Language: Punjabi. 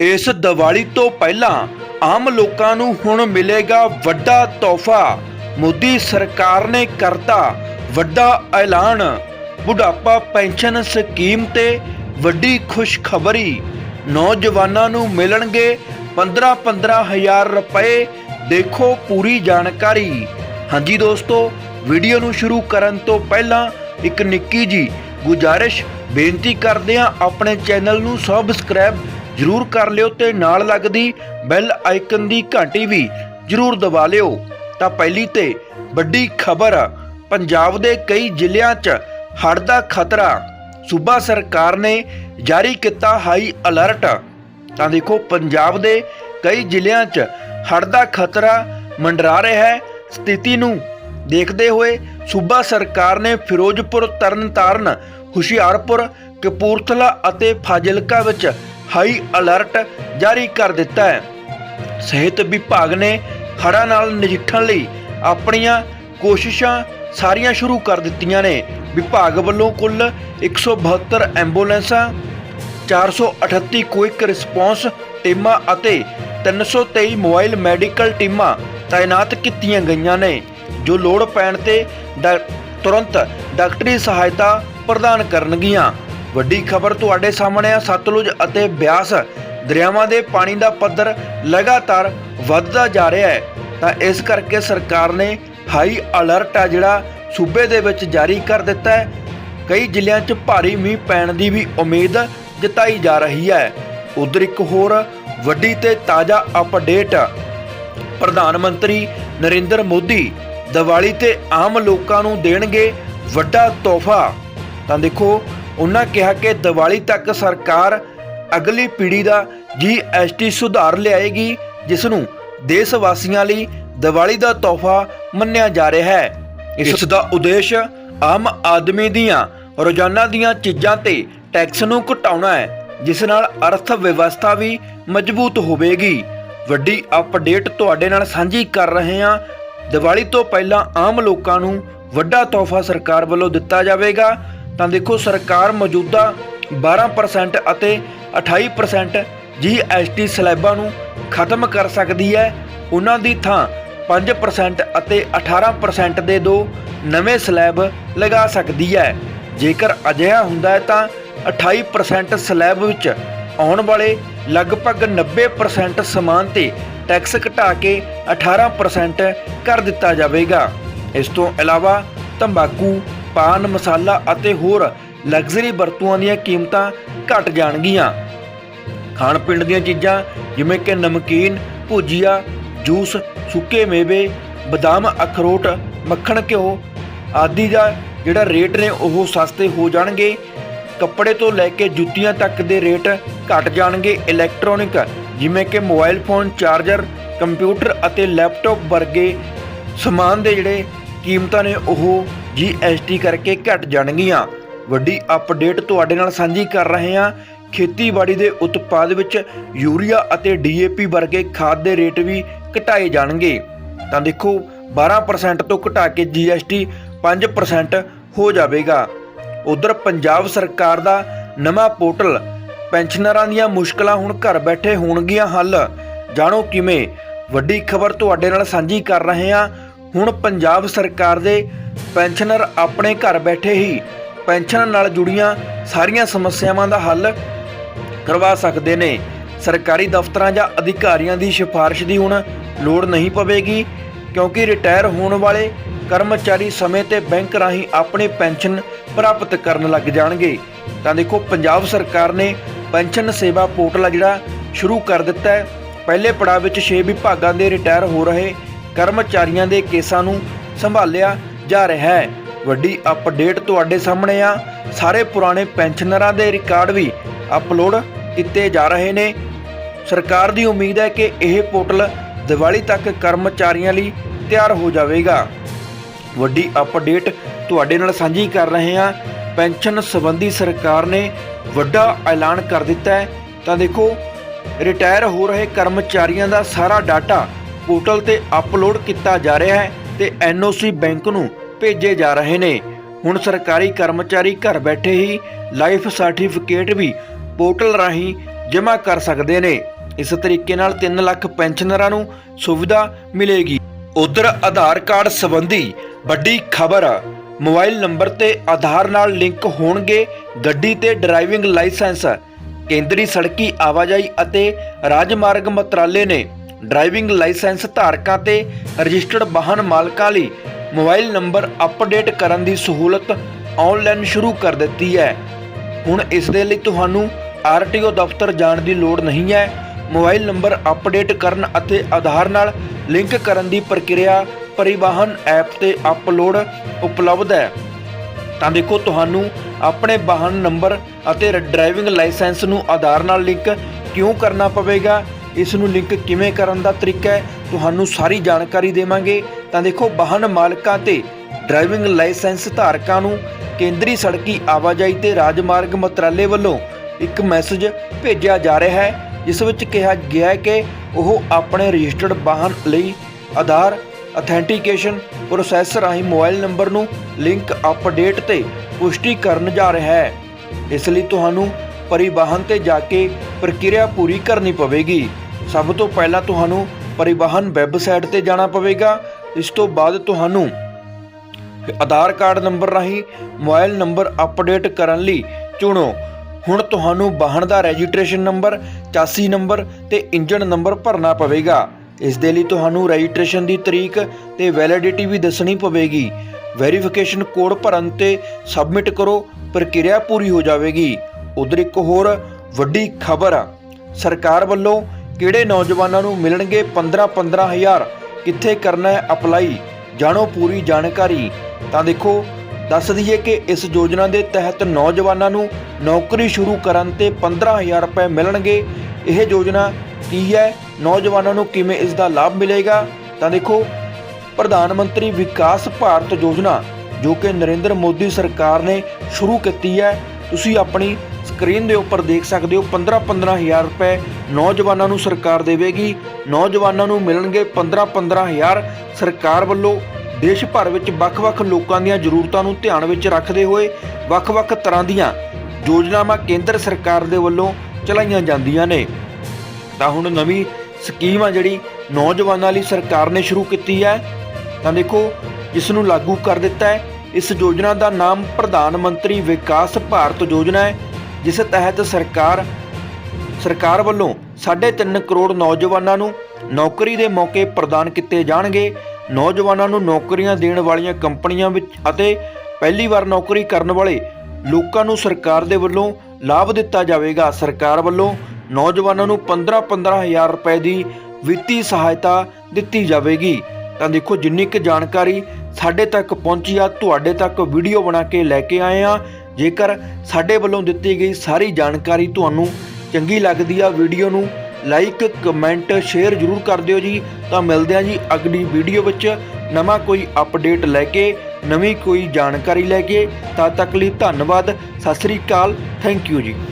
ਇਸ ਦੀਵਾਲੀ ਤੋਂ ਪਹਿਲਾਂ ਆਮ ਲੋਕਾਂ ਨੂੰ ਹੁਣ ਮਿਲੇਗਾ ਵੱਡਾ ਤੋਹਫਾ। ਮੋਦੀ ਸਰਕਾਰ ਨੇ ਕਰਤਾ ਵੱਡਾ ਐਲਾਨ। ਬੁਢਾਪਾ ਪੈਨਸ਼ਨ ਸਕੀਮ ਤੇ ਵੱਡੀ ਖੁਸ਼ਖਬਰੀ। ਨੌਜਵਾਨਾਂ ਨੂੰ ਮਿਲਣਗੇ 15-15 ਹਜ਼ਾਰ ਰੁਪਏ। ਦੇਖੋ ਪੂਰੀ ਜਾਣਕਾਰੀ। ਹਾਂਜੀ ਦੋਸਤੋ, ਵੀਡੀਓ ਨੂੰ ਸ਼ੁਰੂ ਕਰਨ ਤੋਂ ਪਹਿਲਾਂ ਇੱਕ ਨਿੱਕੀ ਜੀ ਗੁਜਾਰਿਸ਼ ਬੇਨਤੀ ਕਰਦੇ ਹਾਂ, ਆਪਣੇ ਚੈਨਲ ਨੂੰ ਸਬਸਕ੍ਰਾਈਬ ਜਰੂਰ ਕਰ ਲਿਓ ਤੇ ਨਾਲ ਲੱਗਦੀ ਬੈਲ ਆਈਕਨ ਦੀ ਘੰਟੀ ਵੀ ਜਰੂਰ ਦਬਾ ਲਿਓ। ਤਾਂ ਪਹਿਲੀ ਤੇ ਵੱਡੀ ਖਬਰ, ਪੰਜਾਬ ਦੇ ਕਈ ਜ਼ਿਲ੍ਹਿਆਂ 'ਚ ਹੜ੍ਹ ਦਾ ਖਤਰਾ। ਸੂਬਾ ਸਰਕਾਰ ਨੇ ਜਾਰੀ ਕੀਤਾ ਹਾਈ ਅਲਰਟ ਤਾਂ ਦੇਖੋ, ਪੰਜਾਬ ਦੇ ਕਈ ਜ਼ਿਲ੍ਹਿਆਂ 'ਚ ਹੜ੍ਹ ਦਾ ਖਤਰਾ ਮੰਡਰਾ ਰਿਹਾ ਹੈ। ਸਥਿਤੀ ਨੂੰ ਦੇਖਦੇ ਹੋਏ ਸੂਬਾ ਸਰਕਾਰ ਨੇ ਫਿਰੋਜ਼ਪੁਰ, ਤਰਨਤਾਰਨ, ਹੁਸ਼ਿਆਰਪੁਰ, ਕਪੂਰਥਲਾ ਅਤੇ ਫਾਜ਼ਿਲਕਾ ਵਿੱਚ ਹਾਈ ਅਲਰਟ ਜਾਰੀ ਕਰ ਦਿੱਤਾ ਹੈ। ਸਿਹਤ ਵਿਭਾਗ ਨੇ ਹੜ੍ਹਾਂ ਨਾਲ ਨਜਿੱਠਣ ਲਈ ਆਪਣੀਆਂ ਕੋਸ਼ਿਸ਼ਾਂ ਸਾਰੀਆਂ ਸ਼ੁਰੂ ਕਰ ਦਿੱਤੀਆਂ ਨੇ। ਵਿਭਾਗ ਵੱਲੋਂ ਕੁੱਲ 172 ਐਂਬੂਲੈਂਸਾਂ 438 ਕੁਇਕ ਰਿਸਪੌਂਸ ਟੀਮਾਂ ਅਤੇ 323 ਮੋਬਾਈਲ ਮੈਡੀਕਲ ਟੀਮਾਂ ਤਾਇਨਾਤ ਕੀਤੀਆਂ ਗਈਆਂ ਨੇ, ਜੋ ਲੋੜ ਪੈਣ ਤੇ ਡਾ- ਤੁਰੰਤ ਡਾਕਟਰੀ ਸਹਾਇਤਾ ਪ੍ਰਦਾਨ ਕਰਨਗੀਆਂ। ਵੱਡੀ ਖਬਰ ਤੁਹਾਡੇ ਸਾਹਮਣੇ ਆ, ਸਤਲੁਜ ਅਤੇ ਬਿਆਸ। ਦਰਿਆਵਾਂ ਦੇ ਪਾਣੀ ਦਾ ਪੱਧਰ ਲਗਾਤਾਰ ਵੱਧਦਾ ਜਾ ਰਿਹਾ ਹੈ। ਤਾਂ ਇਸ ਕਰਕੇ ਸਰਕਾਰ ਨੇ ਹਾਈ ਅਲਰਟ ਆ ਜਿਹੜਾ ਸੂਬੇ ਦੇ ਵਿੱਚ ਜਾਰੀ ਕਰ ਦਿੱਤਾ ਹੈ। ਕਈ ਜ਼ਿਲ੍ਹਿਆਂ 'ਚ ਭਾਰੀ ਮੀਂਹ ਪੈਣ ਦੀ ਵੀ ਉਮੀਦ ਜਤਾਈ ਜਾ ਰਹੀ ਹੈ। ਉਧਰ ਇੱਕ ਹੋਰ ਵੱਡੀ ਤੇ ਤਾਜ਼ਾ ਅਪਡੇਟ ਪ੍ਰਧਾਨ ਮੰਤਰੀ ਨਰਿੰਦਰ ਮੋਦੀ ਦੀਵਾਲੀ ਤੇ ਆਮ ਲੋਕਾਂ ਨੂੰ ਦੇਣਗੇ ਵੱਡਾ ਤੋਹਫਾ। ਤਾਂ ਦੇਖੋ ਉਹਨਾਂ ਕਿਹਾ ਕਿ ਦੀਵਾਲੀ ਤੱਕ ਸਰਕਾਰ ਅਗਲੀ ਪੀੜ੍ਹੀ ਦਾ ਜੀਐਸਟੀ ਸੁਧਾਰ ਲਿਆਏਗੀ, ਜਿਸ ਨੂੰ ਦੇਸ਼ ਵਾਸੀਆਂ ਲਈ ਦੀਵਾਲੀ ਦਾ ਤੋਹਫਾ ਮੰਨਿਆ ਜਾ ਰਿਹਾ ਹੈ। ਇਸ ਦਾ ਉਦੇਸ਼ ਆਮ ਆਦਮੀ ਦੀਆਂ ਰੋਜ਼ਾਨਾ ਦੀਆਂ ਚੀਜ਼ਾਂ ਤੇ ਟੈਕਸ ਨੂੰ ਘਟਾਉਣਾ ਹੈ, ਜਿਸ ਨਾਲ ਅਰਥ ਵਿਵਸਥਾ ਵੀ ਮਜ਼ਬੂਤ ਹੋਵੇਗੀ। ਵੱਡੀ ਅਪਡੇਟ ਤੁਹਾਡੇ ਨਾਲ ਸਾਂਝੀ ਕਰ ਰਹੇ ਹਾਂ। ਦੀਵਾਲੀ ਤੋਂ ਪਹਿਲਾਂ ਆਮ ਲੋਕਾਂ ਨੂੰ ਵੱਡਾ ਤੋਹਫਾ ਸਰਕਾਰ ਵੱਲੋਂ ਦਿੱਤਾ ਜਾਵੇਗਾ। ਤਾਂ ਦੇਖੋ ਸਰਕਾਰ ਮੌਜੂਦਾ 12% ਅਤੇ 28% ਜੀਐਸਟੀ ਸਲੈਬਾਂ ਨੂੰ ਖਤਮ ਕਰ ਸਕਦੀ ਹੈ। ਉਹਨਾਂ ਦੀ ਥਾਂ 5% ਅਤੇ 18% ਦੇ ਦੋ ਨਵੇਂ ਸਲੈਬ ਲਗਾ ਸਕਦੀ ਹੈ। ਜੇਕਰ ਅਜਿਹਾ ਹੁੰਦਾ ਹੈ ਤਾਂ 28% ਸਲੈਬ ਵਿੱਚ ਆਉਣ ਵਾਲੇ ਲਗਭਗ 90% ਸਮਾਨ ਤੇ ਟੈਕਸ ਘਟਾ ਕੇ 18% ਕਰ ਦਿੱਤਾ ਜਾਵੇਗਾ। ਇਸ ਤੋਂ ਇਲਾਵਾ ਤੰਬਾਕੂ ਪਾਨ, ਮਸਾਲਾ ਅਤੇ ਹੋਰ ਲਗਜ਼ਰੀ ਵਰਤੂਆਂ ਦੀਆਂ ਕੀਮਤਾਂ ਘਟ ਜਾਣਗੀਆਂ। ਖਾਣ ਪੀਣ ਦੀਆਂ ਚੀਜ਼ਾਂ ਜਿਵੇਂ ਕਿ ਨਮਕੀਨ, ਭੁਜੀਆ, ਜੂਸ, ਸੁੱਕੇ ਮੇਵੇ, ਬਦਾਮ, ਅਖਰੋਟ, ਮੱਖਣ ਘਿਓ ਆਦਿ ਦਾ ਜਿਹੜਾ ਰੇਟ ਨੇ ਉਹ ਸਸਤੇ ਹੋ ਜਾਣਗੇ। ਕੱਪੜੇ ਤੋਂ ਲੈ ਕੇ ਜੁੱਤੀਆਂ ਤੱਕ ਦੇ ਰੇਟ ਘਟ ਜਾਣਗੇ। ਇਲੈਕਟ੍ਰੋਨਿਕ ਜਿਵੇਂ ਕਿ ਮੋਬਾਈਲ ਫੋਨ, ਚਾਰਜਰ, ਕੰਪਿਊਟਰ ਅਤੇ ਲੈਪਟਾਪ ਵਰਗੇ ਸਮਾਨ ਦੇ ਜਿਹੜੇ ਕੀਮਤਾਂ ਨੇ ਉਹ ਜੀਐਸਟੀ ਕਰਕੇ ਘਟ ਜਾਣਗੀਆਂ। ਵੱਡੀ ਅਪਡੇਟ ਤੁਹਾਡੇ ਨਾਲ ਸਾਂਝੀ ਕਰ ਰਹੇ ਹਾਂ। ਖੇਤੀਬਾੜੀ ਦੇ ਉਤਪਾਦ ਵਿੱਚ ਯੂਰੀਆ ਅਤੇ ਡੀਏਪੀ ਵਰਗੇ ਖਾਦ ਦੇ ਰੇਟ ਵੀ ਘਟਾਏ ਜਾਣਗੇ। ਤਾਂ ਦੇਖੋ 12% ਤੋਂ ਘਟਾ ਕੇ ਜੀਐਸਟੀ 5% ਹੋ ਜਾਵੇਗਾ। ਉਧਰ ਪੰਜਾਬ ਸਰਕਾਰ ਦਾ ਨਵਾਂ ਪੋਰਟਲ, ਪੈਨਸ਼ਨਰਾਂ ਦੀਆਂ ਮੁਸ਼ਕਲਾਂ ਹੁਣ ਘਰ ਬੈਠੇ ਹੋਣਗੀਆਂ ਹੱਲ। ਜਾਣੋ ਕਿਵੇਂ? ਵੱਡੀ ਖਬਰ ਤੁਹਾਡੇ ਨਾਲ ਸਾਂਝੀ ਕਰ ਰਹੇ ਹਾਂ। ਹੁਣ ਪੰਜਾਬ ਸਰਕਾਰ ਦੇ ਪੈਨਸ਼ਨਰ ਆਪਣੇ ਘਰ ਬੈਠੇ ਹੀ ਪੈਨਸ਼ਨ ਨਾਲ ਜੁੜੀਆਂ ਸਾਰੀਆਂ ਸਮੱਸਿਆਵਾਂ ਦਾ ਹੱਲ ਕਰਵਾ ਸਕਦੇ ਨੇ। ਸਰਕਾਰੀ ਦਫ਼ਤਰਾਂ ਜਾਂ ਅਧਿਕਾਰੀਆਂ ਦੀ ਸਿਫਾਰਿਸ਼ ਦੀ ਹੁਣ ਲੋੜ ਨਹੀਂ ਪਵੇਗੀ, ਕਿਉਂਕਿ ਰਿਟਾਇਰ ਹੋਣ ਵਾਲੇ ਕਰਮਚਾਰੀ ਸਮੇਂ ਤੇ ਬੈਂਕ ਰਾਹੀਂ ਆਪਣੀ ਪੈਨਸ਼ਨ ਪ੍ਰਾਪਤ ਕਰਨ ਲੱਗ ਜਾਣਗੇ। ਤਾਂ ਦੇਖੋ, ਪੰਜਾਬ ਸਰਕਾਰ ਨੇ ਪੈਨਸ਼ਨ ਸੇਵਾ ਪੋਰਟਲ ਆ ਜਿਹੜਾ ਸ਼ੁਰੂ ਕਰ ਦਿੱਤਾ ਹੈ। ਪਹਿਲੇ ਪੜਾਅ ਵਿੱਚ 6 ਵਿਭਾਗਾਂ ਦੇ ਰਿਟਾਇਰ ਹੋ ਰਹੇ ਕਰਮਚਾਰੀਆਂ ਦੇ ਕੇਸਾਂ ਨੂੰ ਸੰਭਾਲਿਆ ਜਾ ਰਿਹਾ ਹੈ। ਵੱਡੀ ਅਪਡੇਟ ਤੁਹਾਡੇ ਸਾਹਮਣੇ ਆ। ਸਾਰੇ ਪੁਰਾਣੇ ਪੈਨਸ਼ਨਰਾਂ ਦੇ ਰਿਕਾਰਡ ਵੀ ਅਪਲੋਡ ਕੀਤੇ ਜਾ ਰਹੇ ਨੇ। ਸਰਕਾਰ ਦੀ ਉਮੀਦ ਹੈ ਕਿ ਇਹ ਪੋਰਟਲ ਦੀਵਾਲੀ ਤੱਕ ਕਰਮਚਾਰੀਆਂ ਲਈ ਤਿਆਰ ਹੋ ਜਾਵੇਗਾ। ਵੱਡੀ ਅਪਡੇਟ ਤੁਹਾਡੇ ਨਾਲ ਸਾਂਝੀ ਕਰ ਰਹੇ ਹਾਂ। ਪੈਨਸ਼ਨ ਸੰਬੰਧੀ ਸਰਕਾਰ ਨੇ ਵੱਡਾ ਐਲਾਨ ਕਰ ਦਿੱਤਾ ਹੈ। ਤਾਂ ਦੇਖੋ ਰਿਟਾਇਰ ਹੋ ਰਹੇ ਕਰਮਚਾਰੀਆਂ ਦਾ ਸਾਰਾ ਡਾਟਾ ਪੋਰਟਲ ਤੇ ਅਪਲੋਡ ਕੀਤਾ ਜਾ ਰਿਹਾ ਹੈ ਤੇ ਐਨਓਸੀ ਬੈਂਕ ਨੂੰ ਭੇਜੇ ਜਾ ਰਹੇ ਨੇ। ਹੁਣ ਸਰਕਾਰੀ ਕਰਮਚਾਰੀ ਘਰ ਬੈਠੇ ਹੀ ਲਾਈਫ ਸਰਟੀਫਿਕੇਟ ਵੀ ਪੋਰਟਲ ਰਾਹੀਂ ਜਮ੍ਹਾਂ ਕਰ ਸਕਦੇ ਨੇ। ਇਸ ਤਰੀਕੇ ਨਾਲ 3 ਲੱਖ ਪੈਨਸ਼ਨਰਾਂ ਨੂੰ ਸੁਵਿਧਾ ਮਿਲੇਗੀ। ਉਧਰ ਆਧਾਰ ਕਾਰਡ ਸੰਬੰਧੀ ਵੱਡੀ ਖਬਰ, ਮੋਬਾਈਲ ਨੰਬਰ ਤੇ ਆਧਾਰ ਨਾਲ ਲਿੰਕ ਹੋਣਗੇ ਗੱਡੀ ਤੇ ਡਰਾਈਵਿੰਗ ਲਾਇਸੈਂਸ, ਕੇਂਦਰੀ ਸੜਕੀ ਆਵਾਜਾਈ ਅਤੇ ਰਾਜਮਾਰਗ ਮੰਤਰਾਲੇ ਨੇ। ਡਰਾਈਵਿੰਗ ਲਾਇਸੈਂਸ ਧਾਰਕਾਂ ਤੇ ਰਜਿਸਟਰਡ ਵਾਹਨ ਮਾਲਕਾਂ ਲਈ ਮੋਬਾਈਲ ਨੰਬਰ ਅਪਡੇਟ ਕਰਨ ਦੀ ਸਹੂਲਤ ਆਨਲਾਈਨ ਸ਼ੁਰੂ ਕਰ ਦਿੱਤੀ ਹੈ। ਹੁਣ ਇਸ ਦੇ ਲਈ ਤੁਹਾਨੂੰ ਆਰਟੀਓ ਦਫ਼ਤਰ ਜਾਣ ਦੀ ਲੋੜ ਨਹੀਂ ਹੈ। ਮੋਬਾਈਲ ਨੰਬਰ ਅਪਡੇਟ ਕਰਨ ਅਤੇ ਆਧਾਰ ਨਾਲ ਲਿੰਕ ਕਰਨ ਦੀ ਪ੍ਰਕਿਰਿਆ ਪਰਿਵਾਹਨ ਐਪ ਤੇ ਅਪਲੋਡ ਉਪਲਬਧ ਹੈ। ਤਾਂ ਦੇਖੋ ਤੁਹਾਨੂੰ ਆਪਣੇ ਵਾਹਨ ਨੰਬਰ ਅਤੇ ਡਰਾਈਵਿੰਗ ਲਾਇਸੈਂਸ ਨੂੰ ਆਧਾਰ ਨਾਲ ਲਿੰਕ ਕਿਉਂ ਕਰਨਾ ਪਵੇਗਾ? ਇਸ ਨੂੰ ਲਿੰਕ ਕਿਵੇਂ ਕਰਨ ਦਾ ਤਰੀਕਾ ਹੈ, ਤੁਹਾਨੂੰ ਸਾਰੀ ਜਾਣਕਾਰੀ ਦੇਵਾਂਗੇ। ਤਾਂ ਦੇਖੋ, ਵਾਹਨ ਮਾਲਕਾਂ ਤੇ ਡਰਾਈਵਿੰਗ ਲਾਇਸੈਂਸ ਧਾਰਕਾਂ ਨੂੰ ਕੇਂਦਰੀ ਸੜਕੀ ਆਵਾਜਾਈ ਤੇ ਰਾਜਮਾਰਗ ਮੰਤਰਾਲੇ ਵੱਲੋਂ ਇੱਕ ਮੈਸੇਜ ਭੇਜਿਆ ਜਾ ਰਿਹਾ ਹੈ, ਜਿਸ ਵਿੱਚ ਕਿਹਾ ਗਿਆ ਹੈ ਕਿ ਉਹ ਆਪਣੇ ਰਜਿਸਟਰਡ ਵਾਹਨ ਲਈ ਆਧਾਰ ਅਥੈਂਟੀਕੇਸ਼ਨ ਪ੍ਰੋਸੈਸ ਰਾਹੀਂ ਮੋਬਾਈਲ ਨੰਬਰ ਨੂੰ ਲਿੰਕ ਅਪਡੇਟ ਤੇ ਪੁਸ਼ਟੀ ਕਰਨ ਜਾ ਰਿਹਾ ਹੈ। ਇਸ ਲਈ ਤੁਹਾਨੂੰ ਪਰਿਵਾਹਨ ਤੇ ਜਾ ਕੇ ਪ੍ਰਕਿਰਿਆ ਪੂਰੀ ਕਰਨੀ ਪਵੇਗੀ। ਸਭ ਤੋਂ ਪਹਿਲਾਂ ਤੁਹਾਨੂੰ ਪਰਿਵਾਹਨ ਵੈਬਸਾਈਟ ਤੇ ਜਾਣਾ ਪਵੇਗਾ। ਇਸ ਤੋਂ ਬਾਅਦ ਤੁਹਾਨੂੰ ਆਧਾਰ ਕਾਰਡ ਨੰਬਰ ਰਾਹੀਂ ਮੋਬਾਈਲ ਨੰਬਰ ਅਪਡੇਟ ਕਰਨ ਲਈ ਚੁਣੋ। ਹੁਣ ਤੁਹਾਨੂੰ ਵਾਹਨ ਦਾ ਰਜਿਸਟ੍ਰੇਸ਼ਨ ਨੰਬਰ, ਚਾਸੀ ਨੰਬਰ ਤੇ ਇੰਜਨ ਨੰਬਰ ਭਰਨਾ ਪਵੇਗਾ। ਇਸ ਦੇ ਲਈ ਤੁਹਾਨੂੰ ਰਜਿਸਟ੍ਰੇਸ਼ਨ ਦੀ ਤਰੀਕ ਤੇ ਵੈਲਿਡਿਟੀ ਵੀ ਦੱਸਣੀ ਪਵੇਗੀ। ਵੈਰੀਫਿਕੇਸ਼ਨ ਕੋਡ ਭਰਨ ਤੇ ਸਬਮਿਟ ਕਰੋ, ਪ੍ਰਕਿਰਿਆ ਪੂਰੀ ਹੋ ਜਾਵੇਗੀ। ਉਧਰ ਇੱਕ ਹੋਰ ਵੱਡੀ ਖਬਰ ਸਰਕਾਰ ਵੱਲੋਂ ਕਿਹੜੇ ਨੌਜਵਾਨਾਂ ਨੂੰ ਮਿਲਣਗੇ 15 15000 ਕਿੱਥੇ ਕਰਨਾ ਹੈ ਅਪਲਾਈ? ਜਾਣੋ ਪੂਰੀ ਜਾਣਕਾਰੀ। ਤਾਂ ਦੇਖੋ, ਦੱਸ ਦਈਏ ਕਿ ਇਸ ਯੋਜਨਾ ਦੇ ਤਹਿਤ ਨੌਜਵਾਨਾਂ ਨੂੰ ਨੌਕਰੀ ਸ਼ੁਰੂ ਕਰਨ ਤੇ 15000 ਰੁਪਏ ਮਿਲਣਗੇ। ਇਹ ਯੋਜਨਾ ਕੀ ਹੈ? ਨੌਜਵਾਨਾਂ ਨੂੰ ਕਿਵੇਂ ਇਸ ਦਾ ਲਾਭ ਮਿਲੇਗਾ? ਤਾਂ ਦੇਖੋ, ਪ੍ਰਧਾਨ ਮੰਤਰੀ ਵਿਕਾਸ ਭਾਰਤ ਯੋਜਨਾ, ਜੋ ਕਿ ਨਰਿੰਦਰ ਮੋਦੀ ਸਰਕਾਰ ਨੇ ਸ਼ੁਰੂ ਕੀਤੀ ਹੈ। ਤੁਸੀਂ ਆਪਣੀ ਸਕਰੀਨ ਦੇ ਉੱਪਰ ਦੇਖ ਸਕਦੇ ਹੋ 15-15000 ਰੁਪਏ ਨੌਜਵਾਨਾਂ ਨੂੰ ਸਰਕਾਰ ਦੇਵੇਗੀ। ਨੌਜਵਾਨਾਂ ਨੂੰ ਮਿਲਣਗੇ 15-15000 ਸਰਕਾਰ ਵੱਲੋਂ ਦੇਸ਼ ਭਰ ਵਿੱਚ ਵੱਖ-ਵੱਖ ਲੋਕਾਂ ਦੀਆਂ ਜ਼ਰੂਰਤਾਂ ਨੂੰ ਧਿਆਨ ਵਿੱਚ ਰੱਖਦੇ ਹੋਏ ਵੱਖ-ਵੱਖ ਤਰ੍ਹਾਂ ਦੀਆਂ ਯੋਜਨਾਵਾਂ ਕੇਂਦਰ ਸਰਕਾਰ ਦੇ ਵੱਲੋਂ ਚਲਾਈਆਂ ਜਾਂਦੀਆਂ ਨੇ। ਤਾਂ ਹੁਣ ਨਵੀਂ ਸਕੀਮ ਆ ਜਿਹੜੀ ਨੌਜਵਾਨਾਂ ਲਈ ਸਰਕਾਰ ਨੇ ਸ਼ੁਰੂ ਕੀਤੀ ਹੈ। ਤਾਂ ਦੇਖੋ, ਇਸ ਨੂੰ ਲਾਗੂ ਕਰ ਦਿੱਤਾ ਹੈ। ਇਸ ਯੋਜਨਾ ਦਾ ਨਾਮ ਪ੍ਰਧਾਨ ਮੰਤਰੀ ਵਿਕਾਸ ਭਾਰਤ ਯੋਜਨਾ ਹੈ। ਜਿਸ ਤਹਿਤ ਸਰਕਾਰ ਸਰਕਾਰ ਵੱਲੋਂ 3.5 ਕਰੋੜ ਨੌਜਵਾਨਾਂ ਨੂੰ ਨੌਕਰੀ ਦੇ ਮੌਕੇ ਪ੍ਰਦਾਨ ਕੀਤੇ ਜਾਣਗੇ। ਨੌਜਵਾਨਾਂ ਨੂੰ ਨੌਕਰੀਆਂ ਦੇਣ ਵਾਲੀਆਂ ਕੰਪਨੀਆਂ ਵਿੱਚ ਅਤੇ ਪਹਿਲੀ ਵਾਰ ਨੌਕਰੀ ਕਰਨ ਵਾਲੇ ਲੋਕਾਂ ਨੂੰ ਸਰਕਾਰ ਦੇ ਵੱਲੋਂ ਲਾਭ ਦਿੱਤਾ ਜਾਵੇਗਾ। ਸਰਕਾਰ ਵੱਲੋਂ ਨੌਜਵਾਨਾਂ ਨੂੰ 15-15000 ਰੁਪਏ ਦੀ ਵਿੱਤੀ ਸਹਾਇਤਾ ਦਿੱਤੀ ਜਾਵੇਗੀ। ਤਾਂ ਦੇਖੋ, ਜਿੰਨੀ ਕੁ ਜਾਣਕਾਰੀ ਸਾਡੇ ਤੱਕ ਪਹੁੰਚੀ ਆ, ਤੁਹਾਡੇ ਤੱਕ ਵੀਡੀਓ ਬਣਾ ਕੇ ਲੈ ਕੇ ਆਏ ਆ। ਜੇਕਰ ਸਾਡੇ ਵੱਲੋਂ ਦਿੱਤੀ ਗਈ ਸਾਰੀ ਜਾਣਕਾਰੀ ਤੁਹਾਨੂੰ ਚੰਗੀ ਲੱਗਦੀ ਆ ਵੀਡੀਓ ਨੂੰ ਲਾਈਕ, ਕਮੈਂਟ, ਸ਼ੇਅਰ ਜਰੂਰ ਕਰ ਦਿਓ ਜੀ। ਤਾਂ ਮਿਲਦੇ ਆ ਜੀ ਅਗਲੀ ਵੀਡੀਓ ਵਿੱਚ ਨਵਾਂ ਕੋਈ ਅਪਡੇਟ ਲੈ ਕੇ, ਨਵੀਂ ਕੋਈ ਜਾਣਕਾਰੀ ਲੈ ਕੇ। ਤਦ ਤੱਕ ਲਈ ਧੰਨਵਾਦ, ਸਤਿ ਸ੍ਰੀ ਅਕਾਲ, ਥੈਂਕ ਯੂ ਜੀ।